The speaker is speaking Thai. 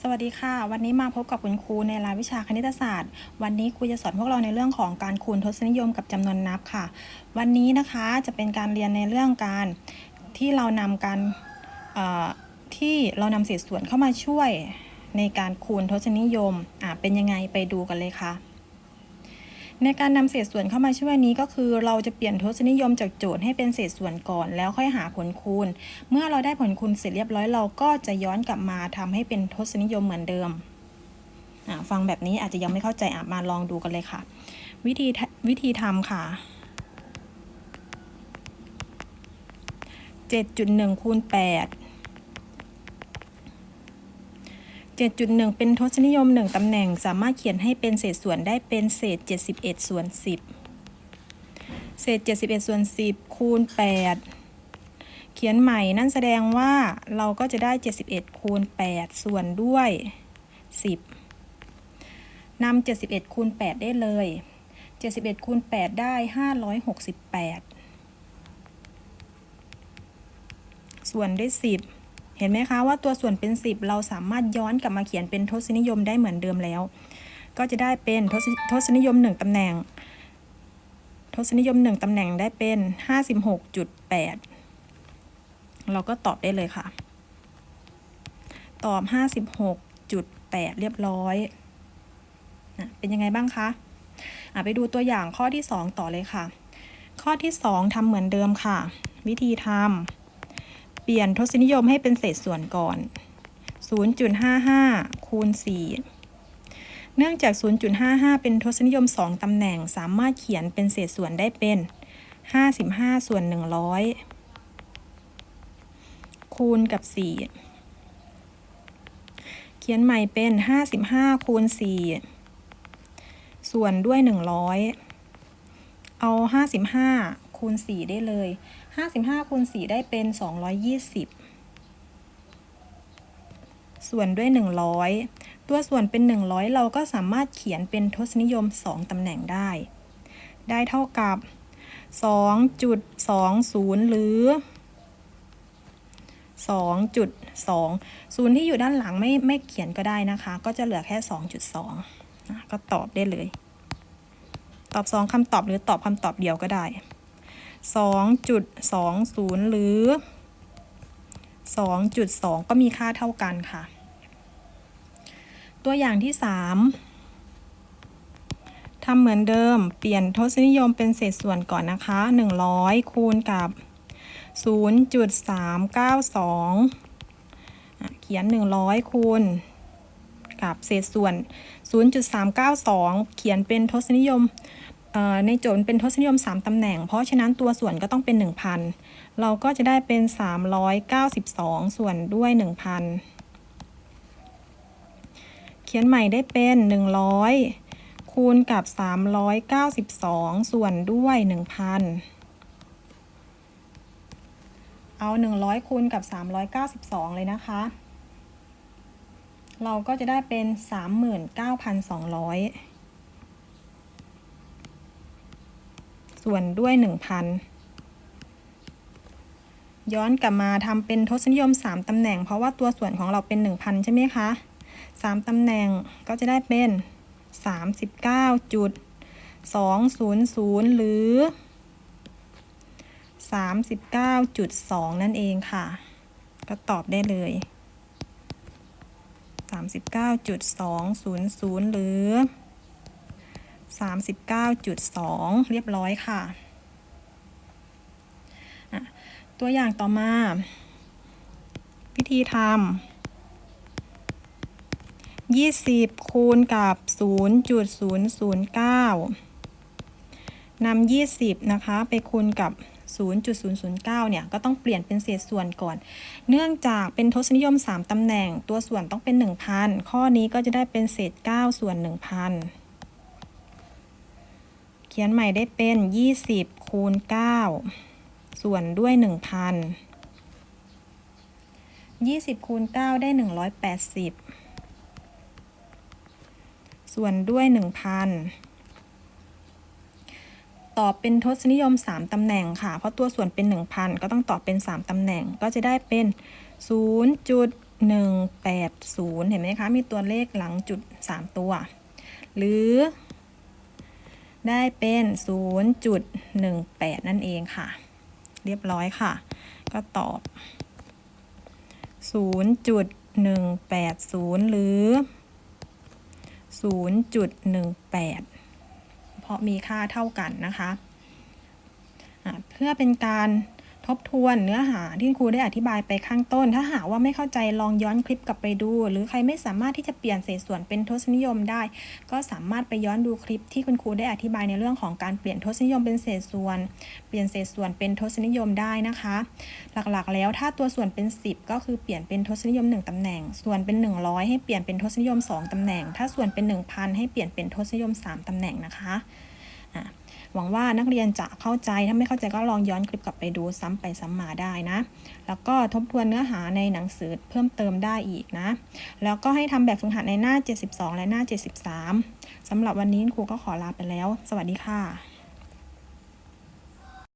สวัสดีค่ะ วันนี้มาพบกับคุณครูในรายวิชาคณิตศาสตร์ วันนี้ครูจะสอนพวกเราในเรื่องของการคูณทศนิยมกับจำนวนนับค่ะ วันนี้นะคะจะเป็นการเรียนในเรื่องการที่เรานำการที่เรานำเศษส่วนเข้ามาช่วยในการคูณทศนิยมเป็นยังไงไปดูกันเลยค่ะ ในการนำเศษส่วนเข้ามาช่วยนี้ก็คือ เราจะเปลี่ยนทศนิยมจากโจทย์ให้เป็นเศษส่วนก่อน แล้วค่อยหาผลคูณ เมื่อเราได้ผลคูณเสร็จเรียบร้อยเราก็จะย้อนกลับมาทำให้เป็นทศนิยมเหมือนเดิมฟังแบบนี้อาจจะยังไม่เข้าใจอะมาลองดูกันเลยค่ะ วิธีวิธีทำค่ะ7.1คูณ8 7.1 เป็นทศนิยม 1 ตำแหน่งสามารถเขียนให้เป็นเศษส่วนได้เป็นเศษ 71 ส่วน 10 เศษ 71 ส่วน 10 คูณ 8 เขียนใหม่นั่นแสดงว่าเราก็จะได้ 71 คูณ 8 ส่วนด้วย 10นำ71 คูณ 8 ได้เลย 71 คูณ 8 ได้ 568 ส่วนด้วย 10 เห็นไหมคะว่าตัวส่วนเป็น 10 เราสามารถย้อนกลับมาเขียนเป็นทศนิยมได้เหมือนเดิมแล้ว ก็จะได้เป็นทศนิยม 1 ตำแหน่ง ทศนิยม 1 ตำแหน่งได้เป็น 56.8 เราก็ตอบได้เลยค่ะ ตอบ 56.8 เรียบร้อย เป็นยังไงบ้างคะะไปดูตัวอย่างข้อที่ 2 ต่อเลยค่ะ ข้อที่ 2ทำเหมือนเดิมค่ะ วิธีทำ เปลี่ยนทศนิยมให้เป็นเศษส่วนก่อน 0.55 คูณ 4 เนื่องจาก 0.55 เป็นทศนิยม 2 ตำแหน่ง สามารถเขียนเป็นเศษส่วนได้เป็น 55 ส่วน 100 คูณกับ 4 เขียนใหม่เป็น 55 คูณ 4 ส่วนด้วย 100 เอา 55 คูณ 4 ได้เลย 55คูณ4ได้เป็น 220 ส่วนด้วย 100 ตัวส่วนเป็น 100 เราก็สามารถเขียนเป็นทศนิยม 2 ตำแหน่งได้ ได้เท่ากับ 2.20 หรือ 2.2 ศูนย์ที่อยู่ด้านหลังไม่ไม่เขียนก็ได้นะคะ ก็จะเหลือแค่ 2.2 ก็ตอบได้เลยตอบ 2คำตอบหรือตอบคำตอบเดียวก็ได้ 2.20 หรือ 2.2 ก็มีค่าเท่ากันค่ะ ตัวอย่างที่ 3 ทำเหมือนเดิม เปลี่ยนทศนิยมเป็นเศษส่วนก่อนนะคะ 100 คูณกับ 0.392 เขียน 100 คูณกับเศษส่วน 0.392 เขียนเป็นทศนิยม ในโจทย์เป็นทศนิยม 3 ตำแหน่ง เพราะฉะนั้นตัวส่วนก็ต้องเป็น 1,000 เราก็จะได้เป็น 392 ส่วนด้วย 1,000 เขียนใหม่ได้เป็น 100 คูณกับ 392 ส่วนด้วย 1,000 เอา 100 คูณกับ 392 เลยนะคะ เราก็จะได้เป็น 39,200 ส่วนด้วย 1,000 ย้อนกลับมาทำเป็นทศนิยม 3ตำแหน่ง เพราะว่าตัวส่วนของเราเป็น 1,000 ใช่ไหมคะ 3ตำแหน่งก็จะได้เป็น 39.200 หรือ 39.2 นั่นเองค่ะ ก็ตอบได้เลย 39.200 หรือ 39.2 เรียบร้อยค่ะะตัวอย่างต่อมา วิธีทำ20 คูณกับ 0.009นำ20 นะคะ ไปคูณกับ 0.009 เนี่ย ก็ต้องเปลี่ยนเป็นเศษส่วนก่อน เนื่องจากเป็นทศนิยม 3 ตำแหน่ง ตัวส่วนต้องเป็น 1,000 ข้อนี้ก็จะได้เป็นเศษ 9 ส่วน 1,000เขียนใหม่ได้เป็น 20 คูณ 9 ส่วนด้วย 1,000 20 คูณ 9 ได้ 180 ส่วนด้วย 1,000 ตอบเป็นทศนิยม 3 ตำแหน่งค่ะ เพราะตัวส่วนเป็น 1,000 ก็ต้องตอบเป็น 3 ตำแหน่ง ก็จะได้เป็น 0.180 เห็นไหมคะ มีตัวเลขหลังจุด 3 ตัว หรือ ได้เป็น 0.18 นั่นเองค่ะ เรียบร้อยค่ะ ก็ตอบ 0.180 หรือ 0.18 เพราะมีค่าเท่ากันนะคะะเพื่อเป็นการ ทบทวนเนื้อหาที่ครูได้อธิบายไปข้างต้น ถ้าหากว่าไม่เข้าใจลองย้อนคลิปกลับไปดู หรือใครไม่สามารถที่จะเปลี่ยนเศษส่วนเป็นทศนิยมได้ ก็สามารถไปย้อนดูคลิปที่คุณครูได้อธิบายในเรื่องของการเปลี่ยนทศนิยมเป็นเศษส่วน เปลี่ยนเศษส่วนเป็นทศนิยมได้นะคะ หลักๆ แล้วถ้าตัวส่วนเป็น 10 ก็คือเปลี่ยนเป็นทศนิยม 1ตำแหน่ง ส่วนเป็น 100 ให้เปลี่ยนเป็นทศนิยม 2ตำแหน่ง ถ้าส่วนเป็น 1,000 ให้เปลี่ยนเป็นทศนิยม 3ตำแหน่งนะคะอะ หวังว่านักเรียนจะเข้าใจ ถ้าไม่เข้าใจก็ลองย้อนคลิปกลับไปดูซ้ำไปซ้ำมาได้นะ แล้วก็ทบทวนเนื้อหาในหนังสือเพิ่มเติมได้อีกนะ แล้วก็ให้ทำแบบฝึกหัดในหน้า 72 และหน้า 73สำหรับวันนี้ครูก็ขอลาไปแล้ว สวัสดีค่ะ